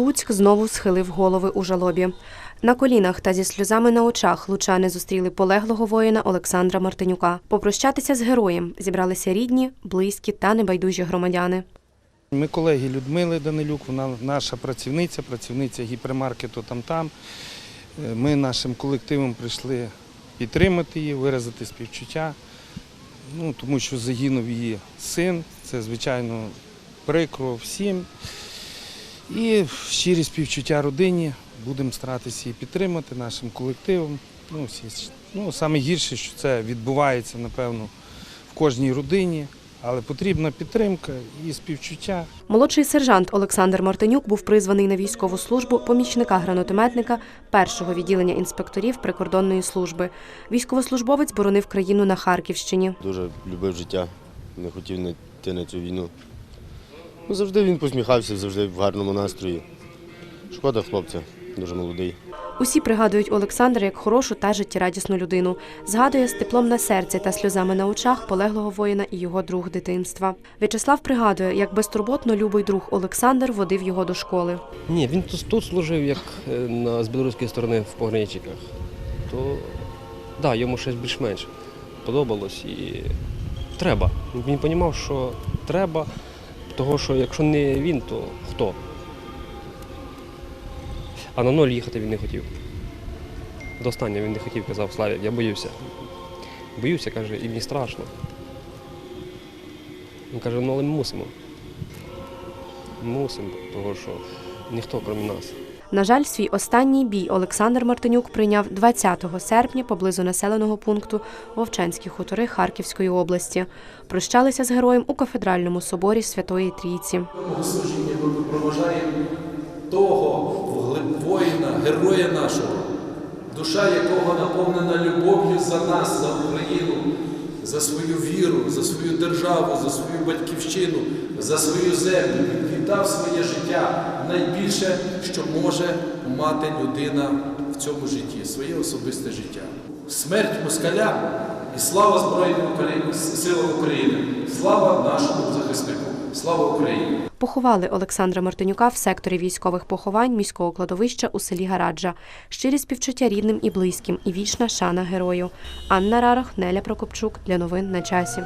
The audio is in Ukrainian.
Луцьк знову схилив голови у жалобі. На колінах та зі сльозами на очах лучани зустріли полеглого воїна Олександра Мартинюка. Попрощатися з героєм зібралися рідні, близькі та небайдужі громадяни. Ми колеги Людмили Данилюк, вона наша працівниця, працівниця гіпермаркету там-там. Е, Ми нашим колективом прийшли підтримати її, виразити співчуття, ну, тому що загинув її син. Це, звичайно, прикро всім. І щирі співчуття родині. Будемо старатися її підтримати нашим колективом. Ну, всі- ну, саме гірше, що це відбувається, напевно, в кожній родині, але потрібна підтримка і співчуття. Молодший сержант Олександр Мартинюк був призваний на військову службу помічника гранатометника першого відділення інспекторів прикордонної служби. Військовослужбовець боронив країну на Харківщині. Дуже любив життя, не хотів не йти на цю війну. Ну, завжди він посміхався, завжди в гарному настрої. Шкода хлопця, дуже молодий. Усі пригадують Олександра як хорошу та життєрадісну людину. Згадує з теплом на серці та сльозами на очах полеглого воїна і його друг дитинства. В'ячеслав пригадує, як безтурботно любий друг Олександр водив його до школи. Ні, він тут, тут служив як е, на, з білоруської сторони в пограничниках. То да, йому щось більш-менш подобалось і треба. Він розумів, що треба, того що якщо не він, то хто? А на ноль їхати він не хотів. До останнього він не хотів, казав Славік, я боюся. Боюся, каже, і мені страшно. Він каже, ну але ми мусимо. Мусимо, того що ніхто крім нас. На жаль, свій останній бій Олександр Мартинюк прийняв 20 серпня поблизу населеного пункту Вовчанські хутори Харківської області. Прощалися з героєм у кафедральному соборі Святої Трійці. Богослужіння ми проважаємо того воїна, героя нашого, душа якого наповнена любов'ю за нас, за Україну, за свою віру, за свою державу, за свою батьківщину, за свою землю. Віддав своє життя найбільше, що може мати людина в цьому житті, своє особисте життя. Смерть москалям і слава Збройним силам України, слава нашому захиснику, слава Україні! Поховали Олександра Мартинюка в секторі військових поховань міського кладовища у селі Гараджа. Щирі співчуття рідним і близьким і вічна шана герою. Анна Рарах, Неля Прокопчук для новин на часі.